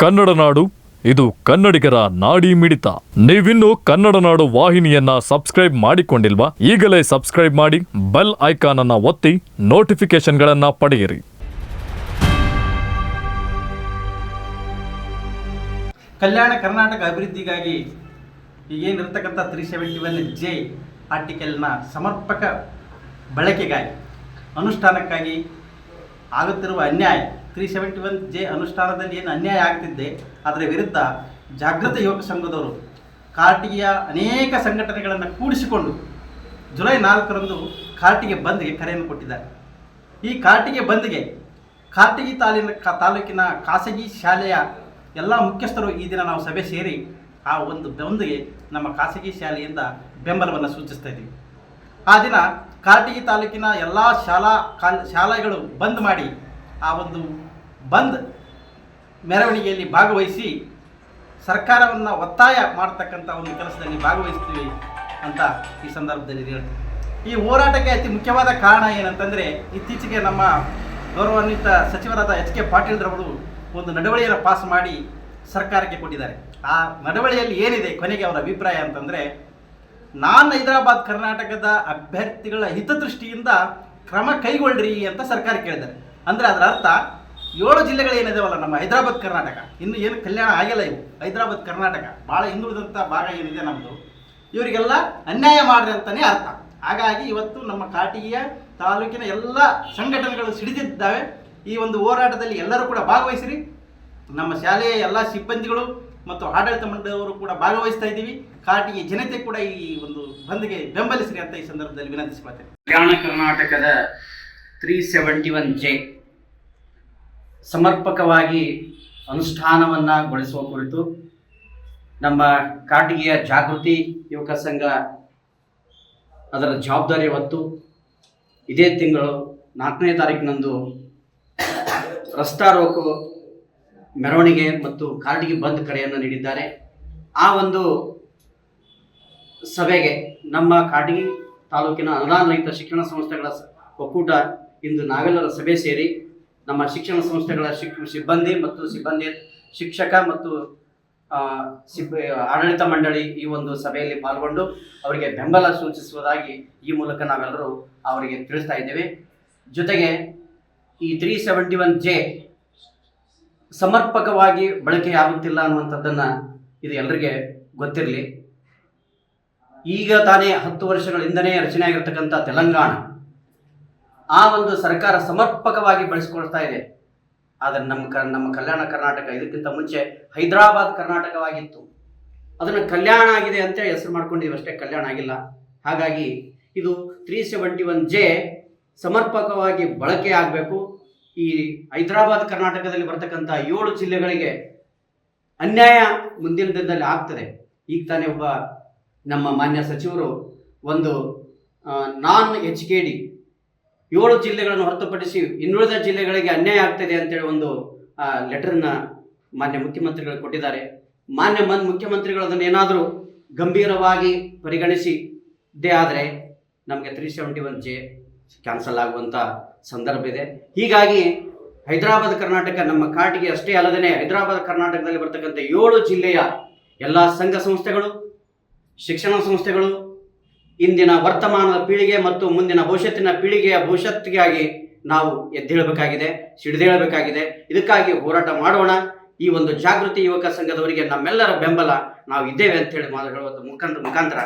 ಕನ್ನಡ ನಾಡು, ಇದು ಕನ್ನಡಿಗರ ನಾಡಿ ಮಿಡಿತ. ನೀವಿನ್ನು ಕನ್ನಡ ನಾಡು ವಾಹಿನಿಯನ್ನ ಸಬ್ಸ್ಕ್ರೈಬ್ ಮಾಡಿಕೊಂಡಿಲ್ವಾ? ಈಗಲೇ ಸಬ್ಸ್ಕ್ರೈಬ್ ಮಾಡಿ, ಬೆಲ್ ಐಕಾನ್ ಅನ್ನ ಒತ್ತಿ ನೋಟಿಫಿಕೇಶನ್ಗಳನ್ನ ಪಡೆಯಿರಿ. ಕಲ್ಯಾಣ ಕರ್ನಾಟಕ ಅಭಿವೃದ್ಧಿಗಾಗಿ ಈಗೇನಿರ್ತಕ್ಕಂಥ ತ್ರೀ ಸೆವೆಂಟಿ ಒನ್ ಜೆ ಆರ್ಟಿಕಲ್ನ ಸಮರ್ಪಕ ಬಳಕೆಗಾಗಿ, ಅನುಷ್ಠಾನಕ್ಕಾಗಿ ಆಗುತ್ತಿರುವ ಅನ್ಯಾಯ ತ್ರೀ ಸೆವೆಂಟಿ ಒನ್ ಜೆ ಅನುಷ್ಠಾನದಲ್ಲಿ ಏನು ಅನ್ಯಾಯ ಆಗ್ತಿದ್ದೆ ಅದರ ವಿರುದ್ಧ ಜಾಗೃತ ಯುವಕ ಸಂಘದವರು ಕಾರ್ಟಿಗೆಯ ಅನೇಕ ಸಂಘಟನೆಗಳನ್ನು ಕೂಡಿಸಿಕೊಂಡು ಜುಲೈ ನಾಲ್ಕರಂದು ಕಾರ್ಟಿಗೆ ಬಂದ್ಗೆ ಕರೆಯನ್ನು ಕೊಟ್ಟಿದ್ದಾರೆ. ಈ ಕಾರ್ಟಿಗೆ ಬಂದ್ಗೆ ಕಾರ್ಟಿಗಿ ತಾಲೂಕಿನ ಕ- ತಾಲೂಕಿನ ಖಾಸಗಿ ಶಾಲೆಯ ಎಲ್ಲ ಮುಖ್ಯಸ್ಥರು ಈ ದಿನ ನಾವು ಸಭೆ ಸೇರಿ ಆ ಒಂದು ಬಂದ್ಗೆ ನಮ್ಮ ಖಾಸಗಿ ಶಾಲೆಯಿಂದ ಬೆಂಬಲವನ್ನು ಸೂಚಿಸ್ತಾ ಇದ್ದೀವಿ. ಆ ದಿನ ಕಾರ್ಟಿಗಿ ತಾಲೂಕಿನ ಎಲ್ಲ ಶಾಲಾ ಕಾಲ್ ಶಾಲೆಗಳು ಬಂದ್ ಮಾಡಿ ಆ ಒಂದು ಬಂದ್ ಮೆರವಣಿಗೆಯಲ್ಲಿ ಭಾಗವಹಿಸಿ ಸರ್ಕಾರವನ್ನು ಒತ್ತಾಯ ಮಾಡ್ತಕ್ಕಂಥ ಒಂದು ಕೆಲಸದಲ್ಲಿ ಭಾಗವಹಿಸ್ತೀವಿ ಅಂತ ಈ ಸಂದರ್ಭದಲ್ಲಿ ಹೇಳ್ತೀವಿ ಈ ಹೋರಾಟಕ್ಕೆ ಅತಿ ಮುಖ್ಯವಾದ ಕಾರಣ ಏನಂತಂದರೆ ಇತ್ತೀಚೆಗೆ ನಮ್ಮ ಗೌರವಾನ್ವಿತ ಸಚಿವರಾದ ಎಚ್ ಕೆ ಪಾಟೀಲ್ರವರು ಒಂದು ನಡವಳಿಯನ್ನು ಪಾಸ್ ಮಾಡಿ ಸರ್ಕಾರಕ್ಕೆ ಕೊಟ್ಟಿದ್ದಾರೆ. ಆ ನಡವಳಿಯಲ್ಲಿ ಏನಿದೆ ಕೊನೆಗೆ ಅವರ ಅಭಿಪ್ರಾಯ ಅಂತಂದರೆ ನಾನ್ ಹೈದರಾಬಾದ್ ಕರ್ನಾಟಕದ ಅಭ್ಯರ್ಥಿಗಳ ಹಿತದೃಷ್ಟಿಯಿಂದ ಕ್ರಮ ಕೈಗೊಳ್ಳ್ರಿ ಅಂತ ಸರ್ಕಾರ ಕೇಳಿದ್ದಾರೆ. ಅಂದರೆ ಅದರ ಅರ್ಥ ಏಳು ಜಿಲ್ಲೆಗಳು ಏನಿದಾವಲ್ಲ, ನಮ್ಮ ಹೈದರಾಬಾದ್, ಕರ್ನಾಟಕ. ಇನ್ನು ಏನು ಕಲ್ಯಾಣ ಆಗಿಲ್ಲ ಇವು. ಹೈದರಾಬಾದ್, ಕರ್ನಾಟಕ. ಭಾಳ ಹಿಂದುಳಿದಂಥ ಭಾಗ ಏನಿದೆ ನಮ್ಮದು ಇವರಿಗೆಲ್ಲ ಅನ್ಯಾಯ ಮಾಡ್ರಿ ಅಂತಲೇ ಅರ್ಥ. ಹಾಗಾಗಿ ಇವತ್ತು ನಮ್ಮ ಕಾಟಿಗೆಯ ತಾಲೂಕಿನ ಎಲ್ಲ ಸಂಘಟನೆಗಳು ಸಿಡಿದಿದ್ದಾವೆ. ಈ ಒಂದು ಹೋರಾಟದಲ್ಲಿ ಎಲ್ಲರೂ ಕೂಡ ಭಾಗವಹಿಸಿರಿ. ನಮ್ಮ ಶಾಲೆಯ ಎಲ್ಲ ಸಿಬ್ಬಂದಿಗಳು ಮತ್ತು ಆಡಳಿತ ಮಂಡಳಿಯವರು ಕೂಡ ಭಾಗವಹಿಸ್ತಾ ಇದ್ದೀವಿ. ಕಾಟಿಗೆ ಜನತೆ ಕೂಡ ಈ ಒಂದು ಬಂದ್ಗೆ ಬೆಂಬಲಿಸಿರಿ ಅಂತ ಈ ಸಂದರ್ಭದಲ್ಲಿ ವಿನಂತಿಸಿಕೊಳ್ತೇನೆ. ಕಲ್ಯಾಣ ಕರ್ನಾಟಕದ ತ್ರೀ ಸೆವೆಂಟಿ ಒನ್ ಜೆ ಸಮರ್ಪಕವಾಗಿ ಅನುಷ್ಠಾನವನ್ನು ಗೊಳಿಸುವ ಕುರಿತು ನಮ್ಮ ಕಾಟಿಗೆಯ ಜಾಗೃತಿ ಯುವಕ ಸಂಘ ಅದರ ಜವಾಬ್ದಾರಿ ಹೊತ್ತು ಇದೇ ತಿಂಗಳು ನಾಲ್ಕನೇ ತಾರೀಕಿನಂದು ರಸ್ತಾ ರೋಕು ಮೆರವಣಿಗೆ ಮತ್ತು ಕಾಟಿಗೆ ಬಂದ್ ಕರೆಯನ್ನು ನೀಡಿದ್ದಾರೆ. ಆ ಒಂದು ಸಭೆಗೆ ನಮ್ಮ ಕಾಟಗಿ ತಾಲೂಕಿನ ಅನುದಾನ ರಹಿತ ಶಿಕ್ಷಣ ಸಂಸ್ಥೆಗಳ ಒಕ್ಕೂಟ ಇಂದು ನಾವೆಲ್ಲರ ಸಭೆ ಸೇರಿ ನಮ್ಮ ಶಿಕ್ಷಣ ಸಂಸ್ಥೆಗಳ ಸಿಬ್ಬಂದಿ ಮತ್ತು ಸಿಬ್ಬಂದಿ ಶಿಕ್ಷಕ ಮತ್ತು ಸಿಬ್ಬ ಆಡಳಿತ ಮಂಡಳಿ ಈ ಒಂದು ಸಭೆಯಲ್ಲಿ ಪಾಲ್ಗೊಂಡು ಅವರಿಗೆ ಬೆಂಬಲ ಸೂಚಿಸುವುದಾಗಿ ಈ ಮೂಲಕ ನಾವೆಲ್ಲರೂ ಅವರಿಗೆ ತಿಳಿಸ್ತಾ ಇದ್ದೇವೆ. ಜೊತೆಗೆ ಈ ತ್ರೀ ಸೆವೆಂಟಿ ಒನ್ ಜೆ ಸಮರ್ಪಕವಾಗಿ ಬಳಕೆಯಾಗುತ್ತಿಲ್ಲ ಅನ್ನುವಂಥದ್ದನ್ನು ಇದು ಎಲ್ಲರಿಗೆ ಗೊತ್ತಿರಲಿ. ಈಗ ತಾನೇ ಹತ್ತು ವರ್ಷಗಳಿಂದನೇ ರಚನೆ ಆಗಿರ್ತಕ್ಕಂಥ ತೆಲಂಗಾಣ ಆ ಒಂದು ಸರ್ಕಾರ ಸಮರ್ಪಕವಾಗಿ ಬಳಸಿಕೊಳ್ತಾ ಇದೆ. ಆದರೆ ನಮ್ಮ ಕ, ನಮ್ಮ ಕಲ್ಯಾಣ ಕರ್ನಾಟಕ ಇದಕ್ಕಿಂತ ಮುಂಚೆ ಹೈದರಾಬಾದ್ ಕರ್ನಾಟಕವಾಗಿತ್ತು. ಅದನ್ನು ಕಲ್ಯಾಣ ಆಗಿದೆ ಅಂತ ಹೆಸರು ಮಾಡ್ಕೊಂಡಿದ್ದೀವಿ ಅಷ್ಟೇ, ಕಲ್ಯಾಣ ಆಗಿಲ್ಲ. ಹಾಗಾಗಿ ಇದು ತ್ರೀ ಸೆವೆಂಟಿ ಒನ್ ಜೆ ಸಮರ್ಪಕವಾಗಿ ಬಳಕೆ ಆಗಬೇಕು. ಈ ಹೈದರಾಬಾದ್ ಕರ್ನಾಟಕದಲ್ಲಿ ಬರ್ತಕ್ಕಂಥ ಏಳು ಜಿಲ್ಲೆಗಳಿಗೆ ಅನ್ಯಾಯ ಮುಂದಿನ ದಿನದಲ್ಲಿ ಆಗ್ತದೆ. ಈಗ ತಾನೇ ಒಬ್ಬ ನಮ್ಮ ಮಾನ್ಯ ಸಚಿವರು ಒಂದು ನಾನ್ ಎಚ್ ಕೆ ಡಿ ಏಳು ಜಿಲ್ಲೆಗಳನ್ನು ಹೊರತುಪಡಿಸಿ ಇನ್ನುಳಿದ ಜಿಲ್ಲೆಗಳಿಗೆ ಅನ್ಯಾಯ ಆಗ್ತದೆ ಅಂತೇಳಿ ಒಂದು ಲೆಟರ್ನ ಮಾನ್ಯ ಮುಖ್ಯಮಂತ್ರಿಗಳು ಕೊಟ್ಟಿದ್ದಾರೆ. ಮಾನ್ಯ ಮನ್, ಮುಖ್ಯಮಂತ್ರಿಗಳು ಅದನ್ನು ಏನಾದರೂ ಗಂಭೀರವಾಗಿ ಪರಿಗಣಿಸಿದ್ದೇ ಆದರೆ ನಮಗೆ three seventy one J cancel ಆಗುವಂಥ ಸಂದರ್ಭ ಇದೆ. ಹೀಗಾಗಿ ಹೈದರಾಬಾದ್ ಕರ್ನಾಟಕ ನಮ್ಮ ಕಾಟಿಗೆ ಅಷ್ಟೇ ಅಲ್ಲದೇ ಹೈದರಾಬಾದ್ ಕರ್ನಾಟಕದಲ್ಲಿ ಬರ್ತಕ್ಕಂಥ ಏಳು ಜಿಲ್ಲೆಯ ಎಲ್ಲ ಸಂಘ ಸಂಸ್ಥೆಗಳು, ಶಿಕ್ಷಣ ಸಂಸ್ಥೆಗಳು ಇಂದಿನ ವರ್ತಮಾನದ ಪೀಳಿಗೆ ಮತ್ತು ಮುಂದಿನ ಭವಿಷ್ಯತ್ತಿನ ಪೀಳಿಗೆಯ ಭವಿಷ್ಯತ್ತಿಗಾಗಿ ನಾವು ಎದ್ದೇಳಬೇಕಾಗಿದೆ, ಸಿಡಿದೇಳಬೇಕಾಗಿದೆ. ಇದಕ್ಕಾಗಿ ಹೋರಾಟ ಮಾಡೋಣ. ಈ ಒಂದು ಜಾಗೃತಿ ಯುವಕ ಸಂಘದವರಿಗೆ ನಮ್ಮೆಲ್ಲರ ಬೆಂಬಲ. ನಾವು ಇದ್ದೇವೆ ಅಂತೇಳಿ ಮಾತು ಹೇಳುವ ಮುಖಾಂತರ ಮುಖಾಂತರ.